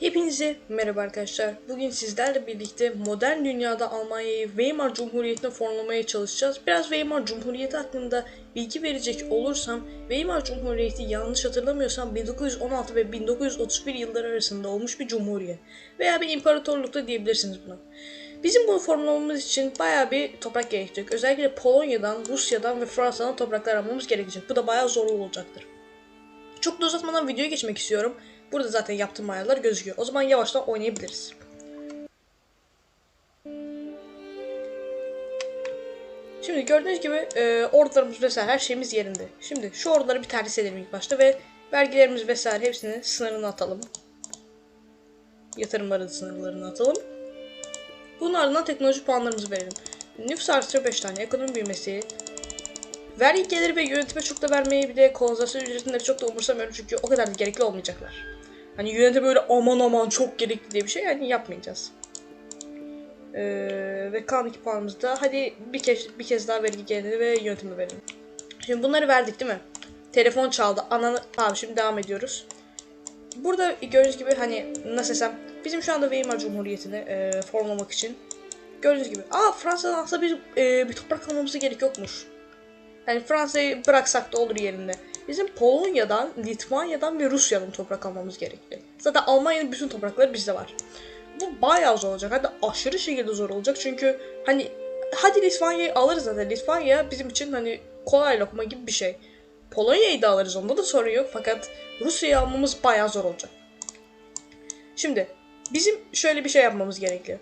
Hepinize merhaba arkadaşlar. Bugün sizlerle birlikte modern dünyada Almanya'yı Weimar Cumhuriyeti'ne formlamaya çalışacağız. Biraz Weimar Cumhuriyeti hakkında bilgi verecek olursam, Weimar Cumhuriyeti yanlış hatırlamıyorsam 1916 ve 1931 yılları arasında olmuş bir cumhuriyet. Veya bir imparatorluk da diyebilirsiniz buna. Bizim bunu formlamamız için bayağı bir toprak gerekecek. Özellikle Polonya'dan, Rusya'dan ve Fransa'dan topraklar almamız gerekecek. Bu da bayağı zorlu olacaktır. Çok da uzatmadan videoya geçmek istiyorum. Burada zaten yaptığım ayarlar gözüküyor. O zaman yavaştan oynayabiliriz. Şimdi gördüğünüz gibi e, ordularımız vesaire her şeyimiz yerinde. Şimdi şu orduları bir terhis edelim ilk başta ve vergilerimiz vesaire hepsini sınırını atalım. Yatırımları sınırlarını atalım. Bunun ardından teknoloji puanlarımızı verelim. Nüfus artışı 5 tane, ekonomi büyümesi, Vergi geliri ve yönetime çok da vermeyi bir de kolonizasyon ücretleri çok da umursamıyorum çünkü o kadar da gerekli olmayacaklar. Hani yönetime böyle aman aman çok gerekli diye bir şey yani yapmayacağız. Ee, ve kalan iki puanımızda hadi bir kez bir kez daha vergi geliri ve yönetimi verelim. Şimdi bunları verdik değil mi? Telefon çaldı. Ananı tamam şimdi devam ediyoruz. Burada gördüğünüz gibi hani nasıl desem bizim şu anda Weimar Cumhuriyeti'ni e, formlamak için gördüğünüz gibi aa Fransa'dan aslında bir, e, bir toprak almamıza gerek yokmuş. Yani Fransa'yı bıraksak da olur yerinde. Bizim Polonya'dan, Litvanya'dan ve Rusya'dan toprak almamız gerekli. Zaten Almanya'nın bütün toprakları bizde var. Bu bayağı zor olacak. Hatta aşırı şekilde zor olacak. Çünkü hani hadi Litvanya'yı alırız zaten. Litvanya bizim için hani kolay lokma gibi bir şey. Polonya'yı da alırız onda da sorun yok. Fakat Rusya'yı almamız bayağı zor olacak. Şimdi bizim şöyle bir şey yapmamız gerekli.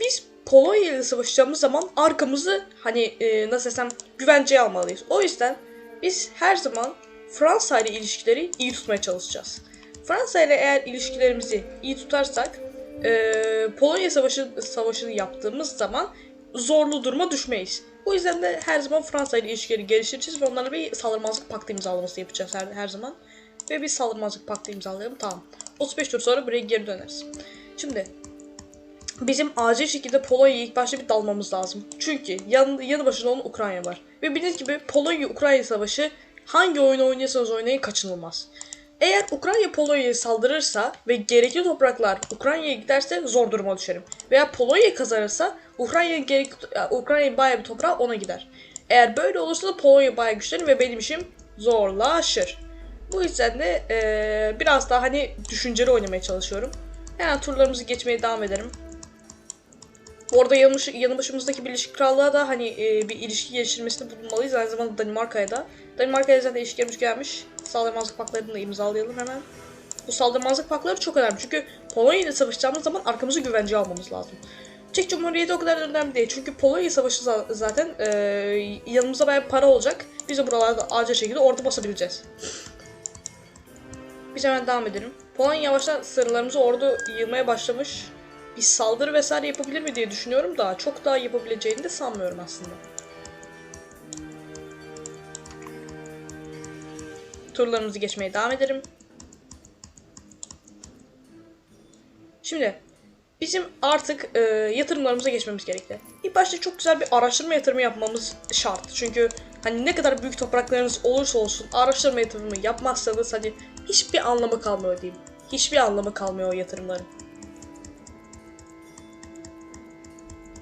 Biz Polonya ile savaşacağımız zaman arkamızı hani e, nasıl desem güvenceye almalıyız. O yüzden biz her zaman Fransa ile ilişkileri iyi tutmaya çalışacağız. Fransa ile eğer ilişkilerimizi iyi tutarsak e, Polonya savaşı savaşını yaptığımız zaman zorlu duruma düşmeyiz. O yüzden de her zaman Fransa ile ilişkileri geliştireceğiz ve onlarla bir saldırmazlık paktı imzalaması yapacağız her, her zaman. Ve bir saldırmazlık paktı imzalayalım tamam. 35 tur sonra buraya geri döneriz. Şimdi bizim acil şekilde Polonya'ya ilk başta bir dalmamız lazım. Çünkü yan, yanı başında onun Ukrayna var. Ve bildiğiniz gibi Polonya-Ukrayna savaşı hangi oyunu oynuyorsanız oynayın kaçınılmaz. Eğer Ukrayna Polonya'ya saldırırsa ve gerekli topraklar Ukrayna'ya giderse zor duruma düşerim. Veya Polonya kazanırsa Ukrayna gerek Ukrayna bayağı bir toprağı ona gider. Eğer böyle olursa da Polonya bayağı güçlenir ve benim işim zorlaşır. Bu yüzden de ee, biraz daha hani düşünceli oynamaya çalışıyorum. Hemen turlarımızı geçmeye devam ederim. Bu arada yanı, yanı başımızdaki Birleşik Krallığa da hani e, bir ilişki geliştirmesinde bulunmalıyız. Aynı zamanda Danimarka'ya da. Danimarka'ya zaten ilişki gelmiş gelmiş. Saldırmazlık paklarını da imzalayalım hemen. Bu saldırmazlık pakları çok önemli. Çünkü Polonya ile savaşacağımız zaman arkamızı güvenceye almamız lazım. Çek Cumhuriyeti o kadar önemli değil. Çünkü Polonya savaşı zaten e, yanımızda bayağı para olacak. Biz de buralarda acil şekilde ordu basabileceğiz. Biz hemen devam edelim. Polonya yavaştan sınırlarımızı ordu yığmaya başlamış bir saldırı vesaire yapabilir mi diye düşünüyorum da çok daha yapabileceğini de sanmıyorum aslında. Turlarımızı geçmeye devam edelim. Şimdi bizim artık e, yatırımlarımıza geçmemiz gerekli. İlk başta çok güzel bir araştırma yatırımı yapmamız şart. Çünkü hani ne kadar büyük topraklarınız olursa olsun araştırma yatırımı yapmazsanız hani hiçbir anlamı kalmıyor diyeyim. Hiçbir anlamı kalmıyor o yatırımların.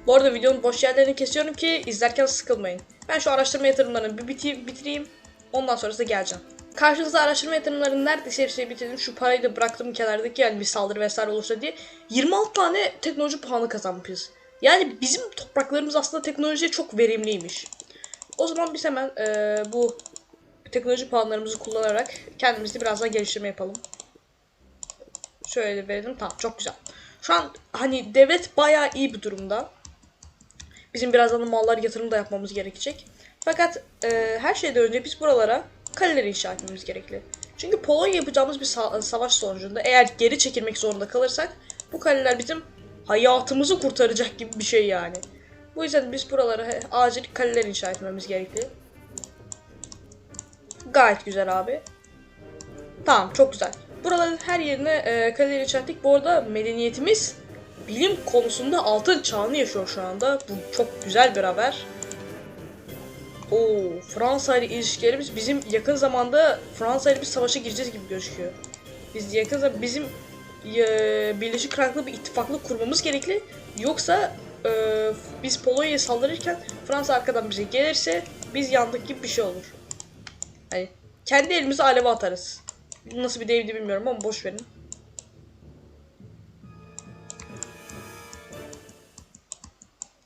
Bu arada videonun boş yerlerini kesiyorum ki izlerken sıkılmayın. Ben şu araştırma yatırımlarını bir biti- bitireyim. Ondan sonrası geleceğim. Karşınızda araştırma yatırımlarını neredeyse hepsini bitirdim. Şu parayı da bıraktım kenardaki yani bir saldırı vesaire olursa diye. 26 tane teknoloji puanı kazanmışız. Yani bizim topraklarımız aslında teknolojiye çok verimliymiş. O zaman biz hemen ee, bu teknoloji puanlarımızı kullanarak kendimizi biraz daha geliştirme yapalım. Şöyle verelim. Tamam çok güzel. Şu an hani devlet bayağı iyi bir durumda. Bizim birazdan mallar yatırım da yapmamız gerekecek. Fakat e, her şeyden önce biz buralara kaleler inşa etmemiz gerekli. Çünkü Polonya yapacağımız bir sa- savaş sonucunda eğer geri çekilmek zorunda kalırsak bu kaleler bizim hayatımızı kurtaracak gibi bir şey yani. Bu yüzden biz buralara acil kaleler inşa etmemiz gerekli. Gayet güzel abi. Tamam çok güzel. Buraların her yerine e, kaleler inşa ettik. Bu arada medeniyetimiz bilim konusunda altın çağını yaşıyor şu anda. Bu çok güzel bir haber. Oo, Fransa ile ilişkilerimiz bizim yakın zamanda Fransa ile bir savaşa gireceğiz gibi gözüküyor. Biz yakın zamanda bizim e, Birleşik Krallık'la bir ittifaklık kurmamız gerekli. Yoksa e, biz Polonya'ya saldırırken Fransa arkadan bize gelirse biz yandık gibi bir şey olur. Hani kendi elimizi aleve atarız. Nasıl bir deyimdi bilmiyorum ama boş verin.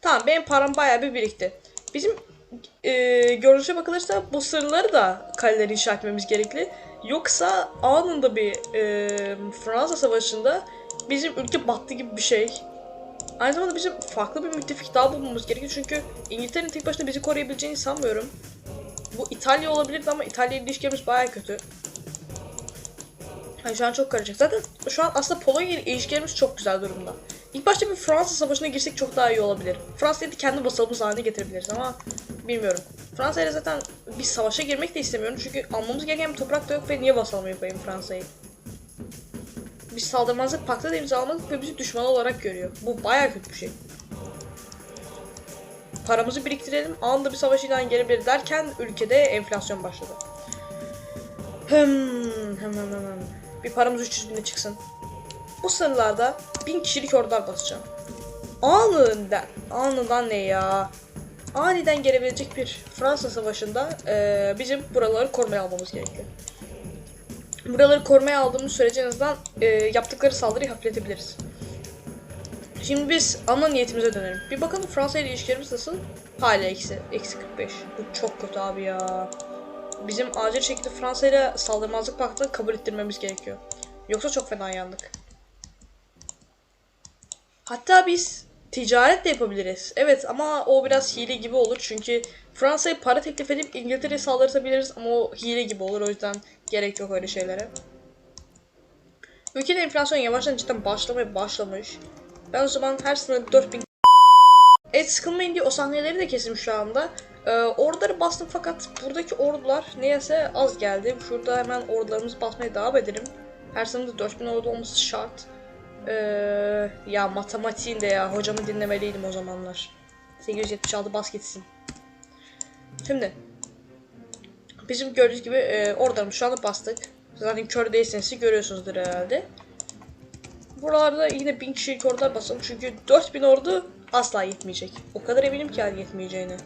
Tamam benim param bayağı bir birikti. Bizim e, görünüşe bakılırsa bu sırları da kaleleri inşa etmemiz gerekli. Yoksa anında bir e, Fransa Savaşı'nda bizim ülke battı gibi bir şey. Aynı zamanda bizim farklı bir müttefik daha bulmamız gerekiyor çünkü İngiltere'nin tek başına bizi koruyabileceğini sanmıyorum. Bu İtalya olabilirdi ama İtalya ile ilişkilerimiz bayağı kötü. Yani şu an çok karışık. Zaten şu an aslında Polonya ile ilişkilerimiz çok güzel durumda. İlk başta bir Fransa savaşına girsek çok daha iyi olabilir. Fransa'yı da kendi basalımız haline getirebiliriz ama bilmiyorum. Fransa ile zaten bir savaşa girmek de istemiyorum çünkü almamız gereken toprak da yok ve niye basalım yapayım Fransa'yı? Biz saldırmazlık paktı da imzalamadık ve bizi düşman olarak görüyor. Bu bayağı kötü bir şey. Paramızı biriktirelim, anında bir savaş ilan gelebilir derken ülkede enflasyon başladı. Hım, hım, hım, hım. Bir paramız 300 bine çıksın. Bu sırlarda 1000 kişilik ordular basacağım. Anından, anından ne ya? Aniden gelebilecek bir Fransa savaşında eee, bizim buraları korumaya almamız gerekli. Buraları korumaya aldığımız sürece en azından eee, yaptıkları saldırıyı hafifletebiliriz. Şimdi biz ana niyetimize dönelim. Bir bakalım Fransa ile ilişkilerimiz nasıl? Hala eksi. Eksi 45. Bu çok kötü abi ya. Bizim acil şekilde Fransa ile saldırmazlık paktını kabul ettirmemiz gerekiyor. Yoksa çok fena yandık. Hatta biz ticaret de yapabiliriz. Evet ama o biraz hile gibi olur çünkü Fransa'ya para teklif edip İngiltere'ye saldırtabiliriz ama o hile gibi olur o yüzden gerek yok öyle şeylere. Ülkede enflasyon yavaştan cidden başlamaya başlamış. Ben o zaman her sene 4000 Evet sıkılmayın diye o sahneleri de kesim şu anda. Ee, orduları bastım fakat buradaki ordular neyse az geldi. Şurada hemen ordularımızı basmaya devam edelim. Her sınıfta 4000 ordu olması şart. Ee, ya matematiğin de ya hocamı dinlemeliydim o zamanlar. 876 bas gitsin. Şimdi bizim gördüğünüz gibi e, ordularımızı şu anda bastık. Zaten kör değilseniz görüyorsunuzdur herhalde. Buralarda yine 1000 kişilik ordular basalım çünkü 4000 ordu asla yetmeyecek. O kadar eminim ki yani yetmeyeceğine.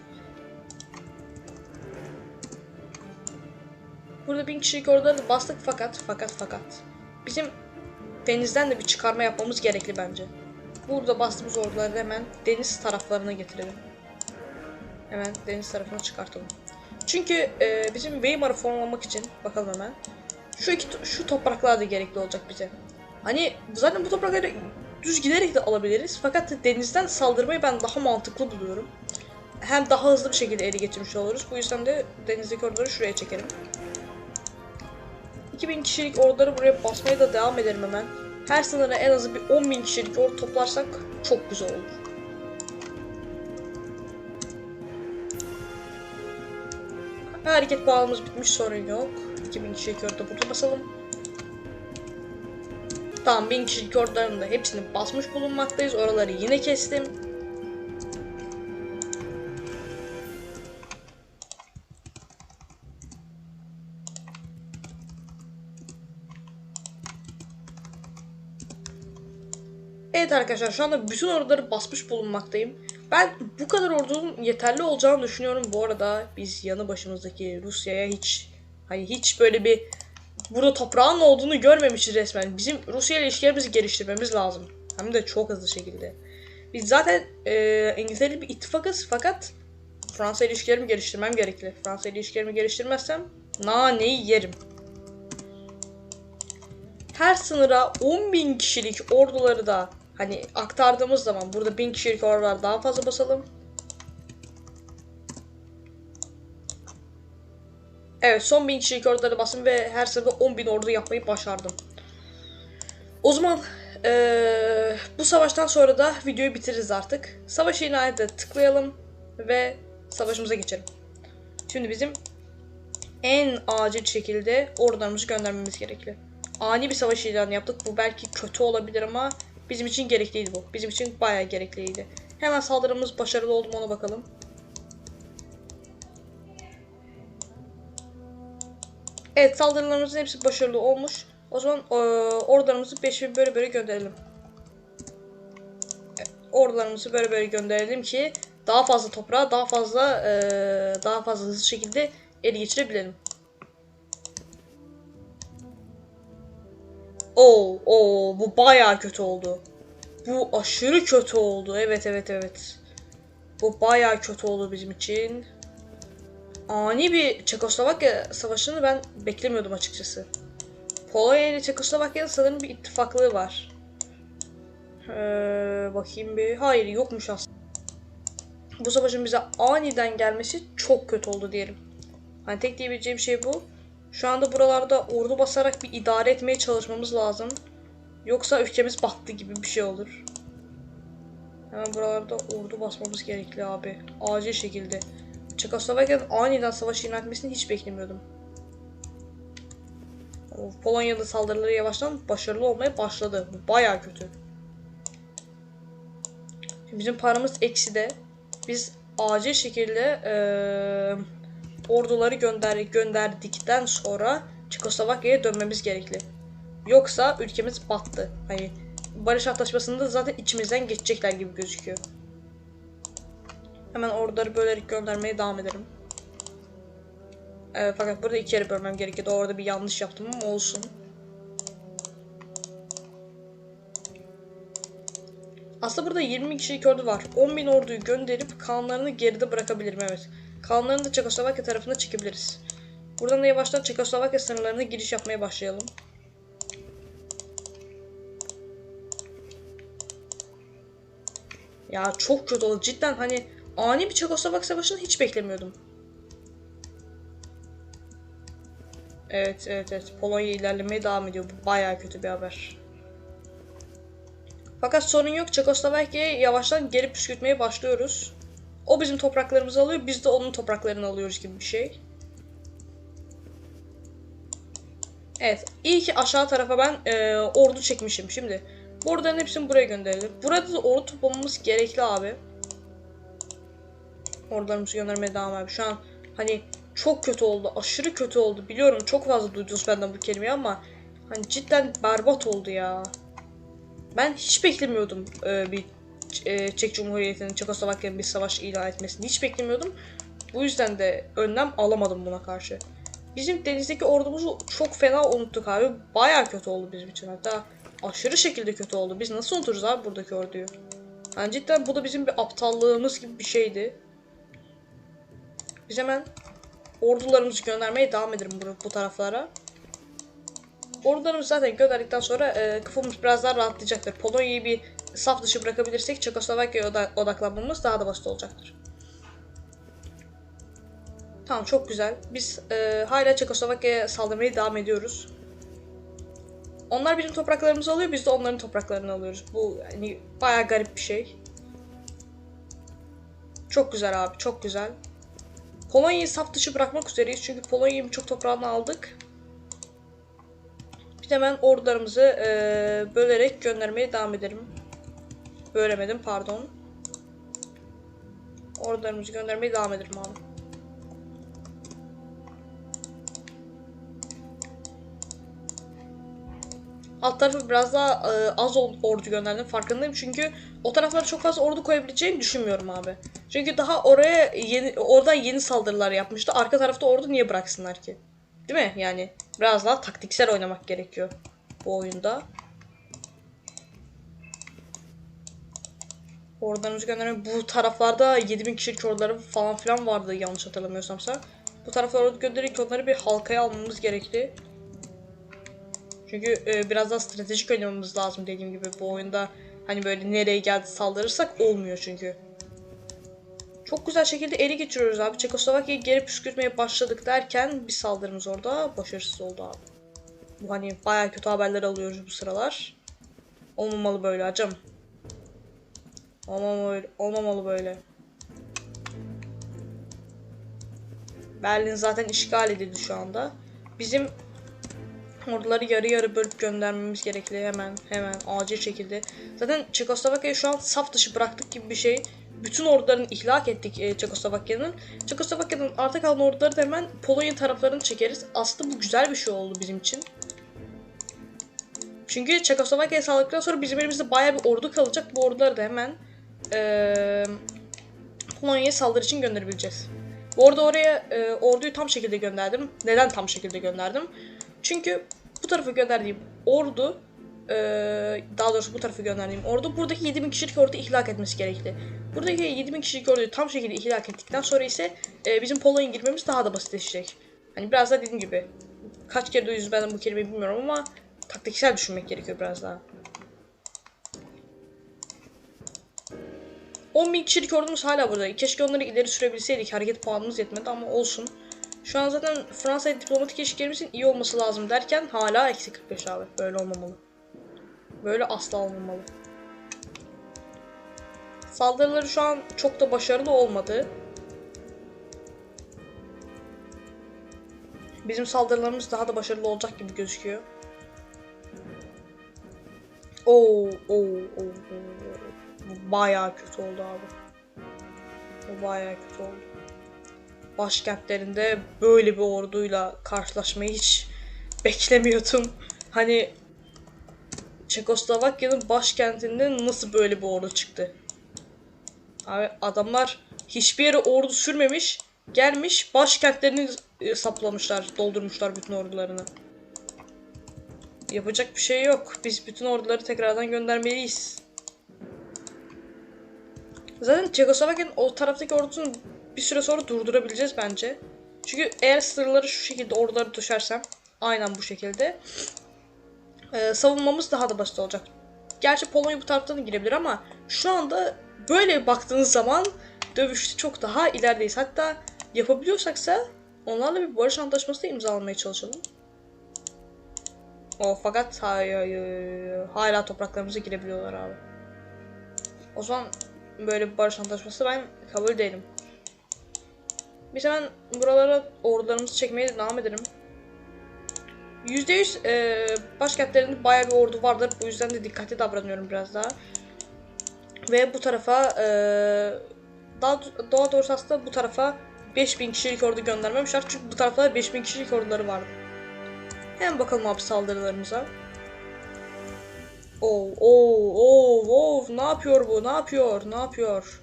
Burada 1000 kişilik orduları bastık fakat fakat fakat bizim denizden de bir çıkarma yapmamız gerekli bence. Burada bastığımız orduları hemen deniz taraflarına getirelim. Hemen deniz tarafına çıkartalım. Çünkü e, bizim Weimar'ı formlamak için bakalım hemen. Şu iki şu topraklar da gerekli olacak bize. Hani zaten bu toprakları düz giderek de alabiliriz. Fakat denizden saldırmayı ben daha mantıklı buluyorum. Hem daha hızlı bir şekilde ele geçirmiş oluruz. Bu yüzden de denizdeki orduları şuraya çekelim. 2000 kişilik orduları buraya basmaya da devam edelim hemen. Her sınıra en azı bir 10.000 kişilik ordu toplarsak çok güzel olur. Hareket bağımız bitmiş sorun yok. 2000 kişilik ordu burada basalım. Tamam 1000 kişilik orduların da hepsini basmış bulunmaktayız. Oraları yine kestim. Evet arkadaşlar şu anda bütün orduları basmış bulunmaktayım. Ben bu kadar ordunun yeterli olacağını düşünüyorum. Bu arada biz yanı başımızdaki Rusya'ya hiç hani hiç böyle bir burada toprağın olduğunu görmemişiz resmen. Bizim Rusya ile ilişkilerimizi geliştirmemiz lazım. Hem de çok hızlı şekilde. Biz zaten e, İngiltere bir ittifakız fakat Fransa ile ilişkilerimi geliştirmem gerekli. Fransa ile ilişkilerimi geliştirmezsem naneyi yerim. Her sınıra 10.000 kişilik orduları da hani aktardığımız zaman burada 1000 kişilik ordular daha fazla basalım. Evet son 1000 kişilik orduları bastım ve her sırada 10.000 ordu yapmayı başardım. O zaman eee, bu savaştan sonra da videoyu bitiririz artık. Savaş ilanı tıklayalım ve savaşımıza geçelim. Şimdi bizim en acil şekilde ordularımızı göndermemiz gerekli. Ani bir savaş ilanı yaptık. Bu belki kötü olabilir ama bizim için gerekliydi bu. Bizim için bayağı gerekliydi. Hemen saldırımız başarılı oldu mu ona bakalım. Evet saldırılarımızın hepsi başarılı olmuş. O zaman e, ordularımızı 5000 böyle böyle gönderelim. E, Ordularımızı böyle böyle gönderelim ki daha fazla toprağa daha fazla e, daha fazla hızlı şekilde ele geçirebilelim. Oo, oo bu bayağı kötü oldu. Bu aşırı kötü oldu. Evet evet evet. Bu bayağı kötü oldu bizim için. Ani bir Çekoslovakya savaşını ben beklemiyordum açıkçası. Polonya ile Çekoslovakya'nın sanırım bir ittifaklığı var. Ee, bakayım bir. Hayır yokmuş aslında. Bu savaşın bize aniden gelmesi çok kötü oldu diyelim. Hani tek diyebileceğim şey bu. Şu anda buralarda ordu basarak bir idare etmeye çalışmamız lazım. Yoksa ülkemiz battı gibi bir şey olur. Hemen buralarda ordu basmamız gerekli abi. Acil şekilde. Çekoslovakya'nın aniden savaşı ilan etmesini hiç beklemiyordum. O Polonyalı saldırıları yavaştan başarılı olmaya başladı. Bu baya kötü. Şimdi bizim paramız ekside. Biz acil şekilde eee, orduları gönder gönderdikten sonra Çekoslovakya'ya dönmemiz gerekli. Yoksa ülkemiz battı. Hani barış antlaşmasında zaten içimizden geçecekler gibi gözüküyor. Hemen orduları bölerek göndermeye devam ederim. Evet, fakat burada iki yere bölmem gerekiyordu. Orada bir yanlış yaptım ama olsun. Aslında burada 20 kişilik ordu var. 10.000 orduyu gönderip kanlarını geride bırakabilirim evet. Kanlarını da Çekoslovakya tarafına çekebiliriz. Buradan da yavaştan Çekoslovakya sınırlarına giriş yapmaya başlayalım. Ya çok kötü oldu. Cidden hani ani bir Çekoslovak savaşını hiç beklemiyordum. Evet evet evet. Polonya ilerlemeye devam ediyor. Bu bayağı kötü bir haber. Fakat sorun yok. Çekoslovakya'yı yavaştan geri püskürtmeye başlıyoruz. O bizim topraklarımızı alıyor. Biz de onun topraklarını alıyoruz gibi bir şey. Evet. iyi ki aşağı tarafa ben e, ordu çekmişim. Şimdi bu orduların hepsini buraya gönderelim. Burada da ordu toplamamız gerekli abi. Ordularımızı göndermeye devam abi. Şu an hani çok kötü oldu. Aşırı kötü oldu. Biliyorum çok fazla duydunuz benden bu kelimeyi ama hani cidden berbat oldu ya. Ben hiç beklemiyordum e, bir Çek Cumhuriyeti'nin Çekoslovakya'nın bir savaş ilan etmesini. Hiç beklemiyordum. Bu yüzden de önlem alamadım buna karşı. Bizim denizdeki ordumuzu çok fena unuttuk abi. Baya kötü oldu bizim için. Hatta aşırı şekilde kötü oldu. Biz nasıl unuturuz abi buradaki orduyu? Yani cidden bu da bizim bir aptallığımız gibi bir şeydi. Biz hemen ordularımızı göndermeye devam edelim bu, bu taraflara. Ordularımızı zaten gönderdikten sonra e, kafamız biraz daha rahatlayacaktır. Polonya'yı bir saf dışı bırakabilirsek Çekoslovakya'ya oda- odaklanmamız daha da basit olacaktır. Tamam çok güzel. Biz e, hala Çekoslovakya'ya saldırmaya devam ediyoruz. Onlar bizim topraklarımızı alıyor, biz de onların topraklarını alıyoruz. Bu yani bayağı garip bir şey. Çok güzel abi, çok güzel. Polonya'yı saf dışı bırakmak üzereyiz çünkü Polonya'yı birçok toprağını aldık. De hemen ordularımızı e, bölerek göndermeye devam edelim. Bölemedim pardon. Ordularımızı göndermeye devam edelim abi. Alt tarafı biraz daha e, az ordu gönderdim farkındayım çünkü o taraflara çok fazla ordu koyabileceğimi düşünmüyorum abi. Çünkü daha oraya yeni oradan yeni saldırılar yapmıştı. Arka tarafta ordu niye bıraksınlar ki? Değil mi? Yani biraz daha taktiksel oynamak gerekiyor bu oyunda. Ordularımızı gönderme bu taraflarda 7000 kişilik orduları falan filan vardı yanlış hatırlamıyorsamsa. Bu taraflara ordu göndererek onları bir halkaya almamız gerekli. Çünkü e, biraz daha stratejik oynamamız lazım dediğim gibi bu oyunda hani böyle nereye geldi saldırırsak olmuyor çünkü. Çok güzel şekilde ele geçiriyoruz abi. Çekoslovakya'yı geri püskürtmeye başladık derken bir saldırımız orada başarısız oldu abi. Bu hani bayağı kötü haberler alıyoruz bu sıralar. Olmamalı böyle acım. Olmamalı. Olmamalı böyle. Berlin zaten işgal edildi şu anda. Bizim orduları yarı yarı bölüp göndermemiz gerekli hemen hemen acil şekilde. Zaten Çekoslovakya'yı şu an saf dışı bıraktık gibi bir şey. Bütün ordularını ihlak ettik e, Çekoslovakya'nın. Çekoslovakya'nın arta kalan orduları da hemen Polonya taraflarını çekeriz. Aslında bu güzel bir şey oldu bizim için. Çünkü Çekoslovakya'ya saldırdıktan sonra bizim elimizde bayağı bir ordu kalacak. Bu orduları da hemen eee Polonya'ya saldırı için gönderebileceğiz. Bu arada oraya e, orduyu tam şekilde gönderdim. Neden tam şekilde gönderdim? Çünkü bu tarafa gönderdiğim ordu e, daha doğrusu bu tarafa gönderdiğim ordu buradaki 7000 kişilik orduyu ihlak etmesi gerekli. Buradaki 7000 kişilik orduyu tam şekilde ihlak ettikten sonra ise e, bizim Polonya'ya girmemiz daha da basitleşecek. Hani biraz da dediğim gibi kaç kere duydunuz ben bu kelimeyi bilmiyorum ama taktiksel düşünmek gerekiyor biraz daha. 10 bin kişilik ordumuz hala burada. Keşke onları ileri sürebilseydik. Hareket puanımız yetmedi ama olsun. Şu an zaten Fransa'ya diplomatik ilişkilerimizin iyi olması lazım derken hala eksi 45 abi. Böyle olmamalı. Böyle asla olmamalı. Saldırıları şu an çok da başarılı olmadı. Bizim saldırılarımız daha da başarılı olacak gibi gözüküyor. Oo, oo, oo, oo. Bu bayağı kötü oldu abi. Bu bayağı kötü oldu. Başkentlerinde böyle bir orduyla karşılaşmayı hiç beklemiyordum. Hani Çekoslovakya'nın başkentinde nasıl böyle bir ordu çıktı? Abi adamlar hiçbir yere ordu sürmemiş, gelmiş başkentlerini e, saplamışlar, doldurmuşlar bütün ordularını. Yapacak bir şey yok. Biz bütün orduları tekrardan göndermeliyiz. Zaten Çekoslovakya'nın o taraftaki ordusunu bir süre sonra durdurabileceğiz bence. Çünkü eğer sınırları şu şekilde orduları düşersem aynen bu şekilde e, savunmamız daha da basit olacak. Gerçi Polonya bu taraftan girebilir ama şu anda böyle baktığınız zaman dövüşte çok daha ilerideyiz. Hatta yapabiliyorsaksa onlarla bir barış antlaşması da imzalamaya çalışalım. O fakat hayır, hala topraklarımıza girebiliyorlar abi. O zaman böyle bir barış antlaşması ben kabul değilim. Biz hemen buralara ordularımızı çekmeye devam edelim. %100 e, başkentlerinde bayağı bir ordu vardır. Bu yüzden de dikkatli davranıyorum biraz daha. Ve bu tarafa e, daha, daha doğrusu aslında bu tarafa 5000 kişilik ordu göndermemişler. Çünkü bu tarafta 5000 kişilik orduları vardı. Hemen bakalım abi saldırılarımıza. Oo, oo, oo, oo, ne yapıyor bu? Ne yapıyor? Ne yapıyor?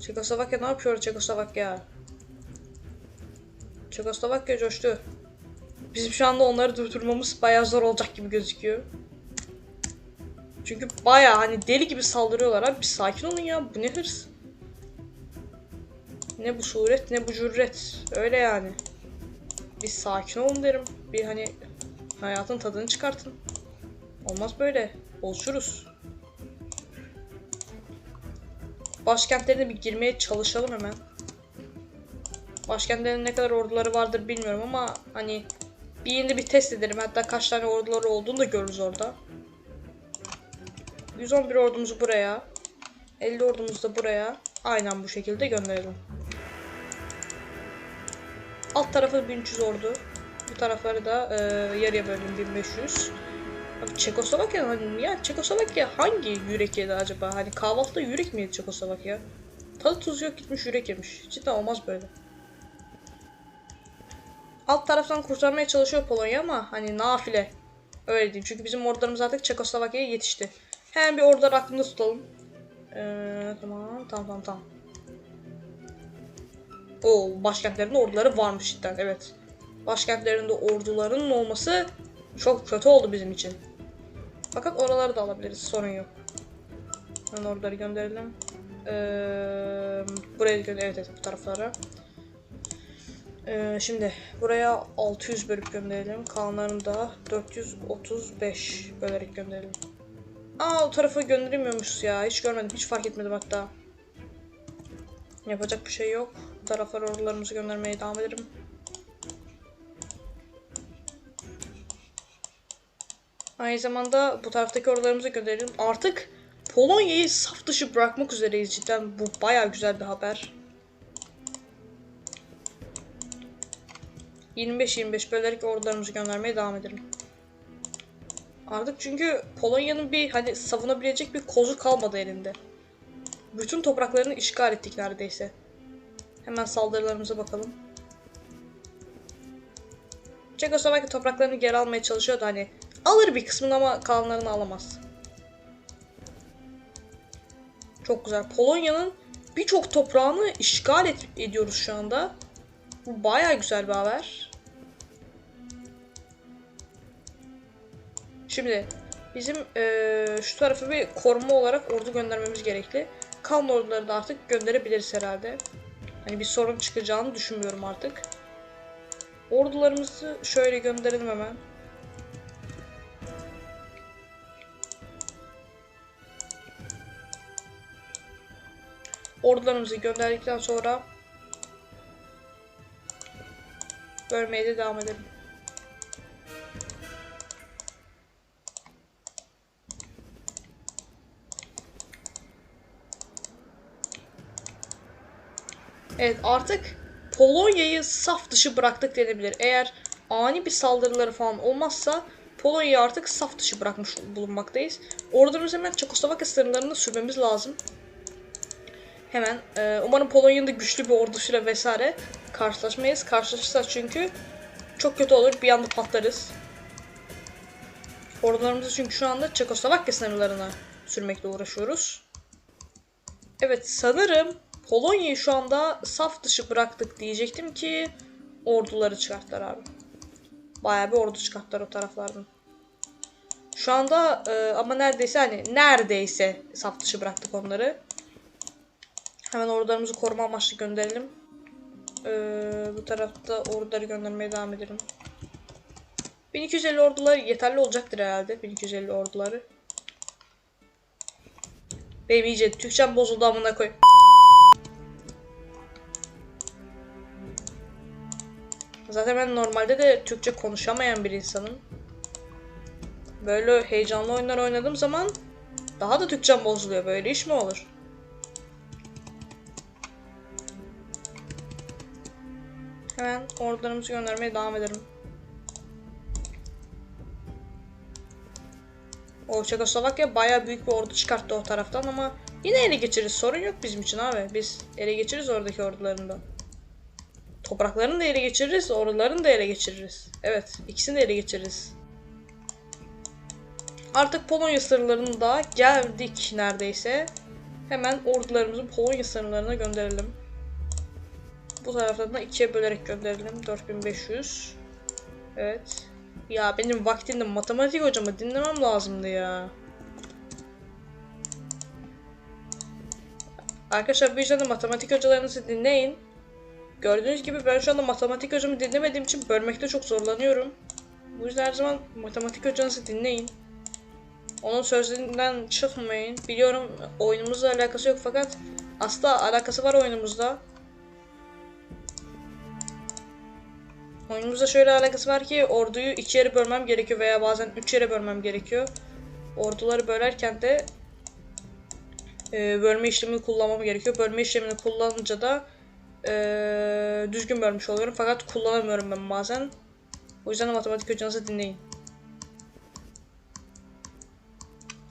Çekoslovakya ne yapıyor Çekoslovakya? Çekoslovakya coştu. Bizim şu anda onları durdurmamız bayağı zor olacak gibi gözüküyor. Çünkü bayağı hani deli gibi saldırıyorlar abi. Bir sakin olun ya. Bu ne hırs? Ne bu suret ne bu cüret. Öyle yani. Bir sakin olun derim. Bir hani hayatın tadını çıkartın. Olmaz böyle. Bozuşuruz. Başkentlerine bir girmeye çalışalım hemen. Başkentlerinin ne kadar orduları vardır bilmiyorum ama hani bir yeni bir test edelim. Hatta kaç tane orduları olduğunu da görürüz orada. 111 ordumuzu buraya. 50 ordumuzu da buraya. Aynen bu şekilde gönderelim. Alt tarafı 1300 ordu. Bu tarafları da e, yarıya böldüm 1500. Çekoslovakya hani ya Çekoslovakya hangi yürek yedi acaba? Hani kahvaltıda yürek mi yedi Çekoslovakya? Tadı tuzu yok gitmiş yürek yemiş. Cidden olmaz böyle. Alt taraftan kurtarmaya çalışıyor Polonya ama hani nafile. Öyle diyeyim. Çünkü bizim ordularımız artık Çekoslovakya'ya yetişti. Hemen bir orduları aklımda tutalım. Ee, tamam tamam tamam tamam. O başkentlerinde orduları varmış cidden evet. Başkentlerinde ordularının olması çok kötü oldu bizim için. Fakat oraları da alabiliriz sorun yok. Ben orduları gönderelim. Ee, buraya gönder evet, evet bu taraflara. Ee, şimdi buraya 600 bölüp gönderelim. Kalanlarını da 435 bölerek gönderelim. Aa o tarafa gönderemiyormuşuz ya. Hiç görmedim. Hiç fark etmedim hatta. Yapacak bir şey yok. Bu taraflara ordularımızı göndermeye devam ederim. Aynı zamanda bu taraftaki ordularımızı gönderelim. Artık Polonya'yı saf dışı bırakmak üzereyiz cidden. Bu baya güzel bir haber. 25-25 bölerek ordularımızı göndermeye devam edelim. Artık çünkü Polonya'nın bir hani savunabilecek bir kozu kalmadı elinde. Bütün topraklarını işgal ettik neredeyse. Hemen saldırılarımıza bakalım. Çekoslovakya topraklarını geri almaya çalışıyordu hani Alır bir kısmını ama kalanlarını alamaz. Çok güzel. Polonya'nın birçok toprağını işgal et- ediyoruz şu anda. Bu bayağı güzel bir haber. Şimdi bizim eee, şu tarafı bir koruma olarak ordu göndermemiz gerekli. Kalan orduları da artık gönderebiliriz herhalde. Hani bir sorun çıkacağını düşünmüyorum artık. Ordularımızı şöyle gönderelim hemen. Ordularımızı gönderdikten sonra bölmeye de devam edelim. Evet artık Polonya'yı saf dışı bıraktık denebilir. Eğer ani bir saldırıları falan olmazsa Polonya'yı artık saf dışı bırakmış bulunmaktayız. Ordumuzu hemen Çekoslovakya sınırlarında sürmemiz lazım. Hemen e, umarım Polonya'nın da güçlü bir ordusuyla vesaire karşılaşmayız. Karşılaşırsak çünkü çok kötü olur. Bir anda patlarız. Ordularımızı çünkü şu anda Çekoslovakya sınırlarına sürmekle uğraşıyoruz. Evet sanırım Polonya'yı şu anda saf dışı bıraktık diyecektim ki orduları çıkarttılar abi. Bayağı bir ordu çıkarttılar o taraflardan. Şu anda e, ama neredeyse hani neredeyse saf dışı bıraktık onları. Hemen ordularımızı koruma amaçlı gönderelim. E, bu tarafta orduları göndermeye devam edelim. 1250 ordular yeterli olacaktır herhalde. 1250 orduları. Benim iyice Türkçem bozuldu amına koy. Zaten ben normalde de Türkçe konuşamayan bir insanım. Böyle heyecanlı oyunlar oynadığım zaman daha da Türkçem bozuluyor. Böyle iş mi olur? Hemen ordularımızı göndermeye devam edelim. O Çekoslovakya bayağı büyük bir ordu çıkarttı o taraftan ama yine ele geçiririz. Sorun yok bizim için abi. Biz ele geçiririz oradaki ordularını Topraklarını da ele geçiririz, ordularını da ele geçiririz. Evet, ikisini de ele geçiririz. Artık Polonya sınırlarında geldik neredeyse. Hemen ordularımızı Polonya sınırlarına gönderelim. Bu taraftan da ikiye bölerek gönderelim. 4500. Evet. Ya benim vaktinde matematik hocamı dinlemem lazımdı ya. Arkadaşlar bu yüzden de matematik hocalarınızı dinleyin. Gördüğünüz gibi ben şu anda matematik hocamı dinlemediğim için bölmekte çok zorlanıyorum. Bu yüzden her zaman matematik hocanızı dinleyin. Onun sözlerinden çıkmayın. Biliyorum oyunumuzla alakası yok fakat aslında alakası var oyunumuzda. Oyunumuzda şöyle alakası var ki orduyu iki yere bölmem gerekiyor veya bazen üç yere bölmem gerekiyor. Orduları bölerken de e, bölme işlemini kullanmam gerekiyor. Bölme işlemini kullanınca da e, düzgün bölmüş oluyorum fakat kullanamıyorum ben bazen. O yüzden de matematik hocanızı dinleyin.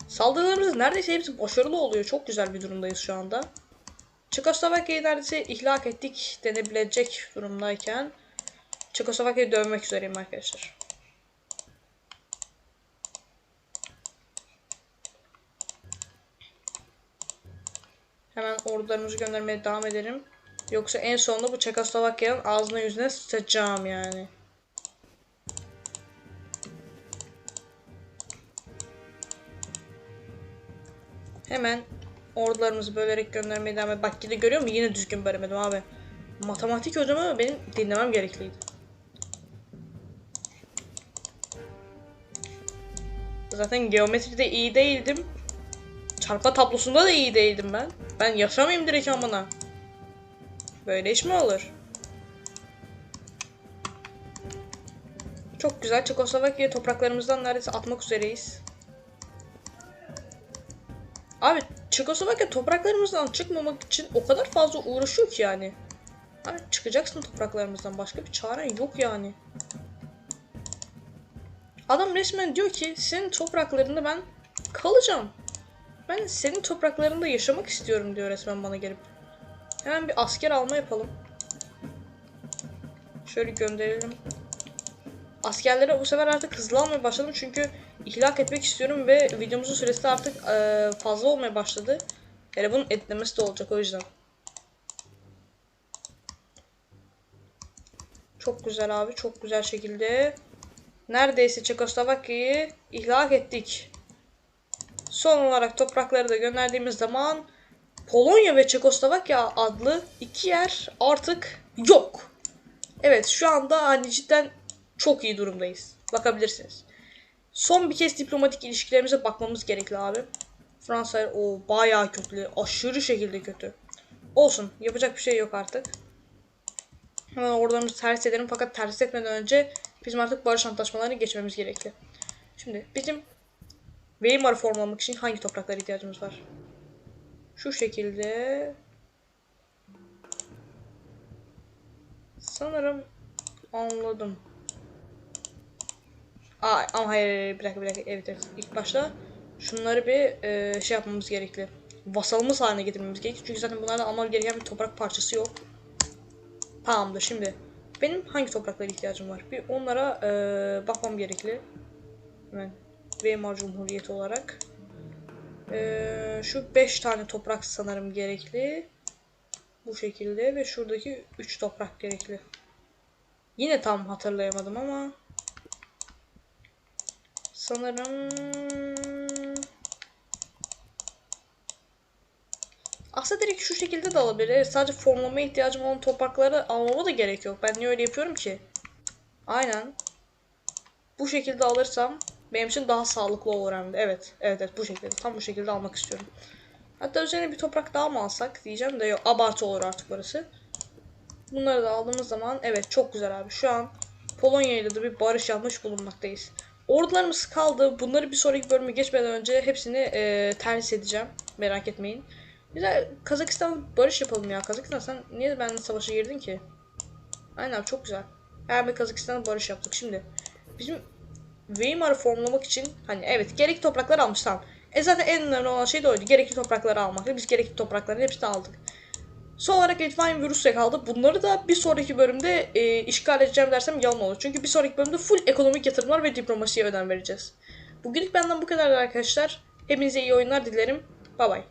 Saldırılarımız neredeyse hepsi başarılı oluyor. Çok güzel bir durumdayız şu anda. Çekoslovakya'yı neredeyse ihlak ettik denebilecek durumdayken Çekoslovakya'yı dövmek üzereyim arkadaşlar. Hemen ordularımızı göndermeye devam edelim. Yoksa en sonunda bu Çekoslovakya'nın ağzına yüzüne sıçacağım yani. Hemen ordularımızı bölerek göndermeye devam edelim. Bak yine görüyor musun? Yine düzgün bölemedim abi. Matematik hocamı benim dinlemem gerekliydi. Zaten geometride iyi değildim. Çarpma tablosunda da iyi değildim ben. Ben yaşamayayım direkt amına. Böyle iş mi olur? Çok güzel. Çekoslovakya topraklarımızdan neredeyse atmak üzereyiz. Abi Çekoslovakya topraklarımızdan çıkmamak için o kadar fazla uğraşıyor ki yani. Abi çıkacaksın topraklarımızdan. Başka bir çaren yok yani. Adam resmen diyor ki senin topraklarında ben kalacağım. Ben senin topraklarında yaşamak istiyorum diyor resmen bana gelip. Hemen bir asker alma yapalım. Şöyle gönderelim. askerlere bu sefer artık hızlı almaya başladım çünkü ihlak etmek istiyorum ve videomuzun süresi de artık e, fazla olmaya başladı. Yani bunun etlemesi de olacak o yüzden. Çok güzel abi çok güzel şekilde. Neredeyse Çekoslovakya'yı ihlak ettik. Son olarak toprakları da gönderdiğimiz zaman Polonya ve Çekoslovakya adlı iki yer artık yok. Evet şu anda hani cidden çok iyi durumdayız. Bakabilirsiniz. Son bir kez diplomatik ilişkilerimize bakmamız gerekli abi. Fransa o bayağı kötü. Aşırı şekilde kötü. Olsun. Yapacak bir şey yok artık. Hemen oralarımızı ters edelim fakat ters etmeden önce bizim artık barış antlaşmalarını geçmemiz gerekli. Şimdi bizim Weimar'ı formlamak için hangi topraklara ihtiyacımız var? Şu şekilde Sanırım anladım. Aa, ama hayır, bir dakika bir dakika evet evet ilk başta şunları bir e, şey yapmamız gerekli. Vasalımız haline getirmemiz gerekli. Çünkü zaten bunlardan almam gereken bir toprak parçası yok. Tamamdır şimdi. Benim hangi topraklara ihtiyacım var? Bir onlara e, bakmam gerekli. Hemen Weimar Cumhuriyeti olarak. E, şu 5 tane toprak sanırım gerekli. Bu şekilde ve şuradaki 3 toprak gerekli. Yine tam hatırlayamadım ama sanırım aslında direkt şu şekilde de alabilir. Evet, sadece formlamaya ihtiyacım olan toprakları almama da gerek yok. Ben niye öyle yapıyorum ki? Aynen. Bu şekilde alırsam benim için daha sağlıklı olur hem de. Evet, evet, evet bu şekilde. Tam bu şekilde almak istiyorum. Hatta üzerine bir toprak daha mı alsak diyeceğim de yok abartı olur artık burası. Bunları da aldığımız zaman evet çok güzel abi. Şu an Polonya ile de bir barış yapmış bulunmaktayız. Ordularımız kaldı. Bunları bir sonraki bölümü geçmeden önce hepsini e, terhis edeceğim. Merak etmeyin. Güzel Kazakistan barış yapalım ya. Kazakistan sen niye benimle savaşa girdin ki? Aynen abi, çok güzel. Her bir Kazakistan'la barış yaptık. Şimdi bizim Weimar'ı formlamak için hani evet gerekli toprakları almış tamam. E zaten en önemli olan şey de oydu. Gerekli toprakları almak. Biz gerekli toprakların hepsini aldık. Son olarak Litvanya ve Rusya kaldı. Bunları da bir sonraki bölümde e, işgal edeceğim dersem yalan olur. Çünkü bir sonraki bölümde full ekonomik yatırımlar ve diplomasiye önem vereceğiz. Bugünlük benden bu kadar arkadaşlar. Hepinize iyi oyunlar dilerim. Bay bay.